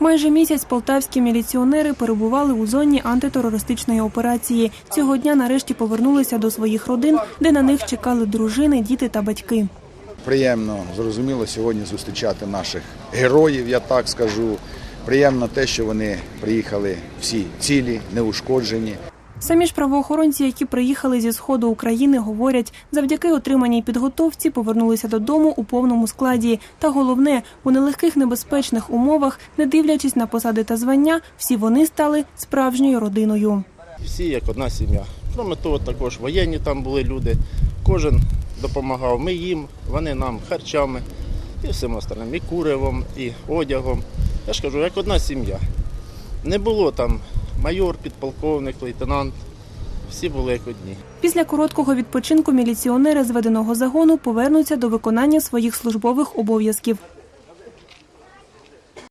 Майже місяць полтавські міліціонери перебували у зоні антитерористичної операції. Цього дня нарешті повернулися до своїх родин, де на них чекали дружини, діти та батьки. Приємно, зрозуміло, сьогодні зустрічати наших героїв, я так скажу. Приємно те, що вони приїхали всі цілі, неушкоджені. Самі ж правоохоронці, які приїхали зі сходу України, говорять, завдяки отриманій підготовці повернулися додому у повному складі. Та головне, у нелегких небезпечних умовах, не дивлячись на посади та звання, всі вони стали справжньою родиною. Всі як одна сім'я. Кроме того, також воєнні там були люди. Кожен допомагав. Ми їм, вони нам харчами і всім остальним, і куривом, і одягом. Я ж кажу, як одна сім'я. Не було там майор, підполковник, лейтенант. Всі були як одні. Після короткого відпочинку міліціонери зведеного загону повернуться до виконання своїх службових обов'язків.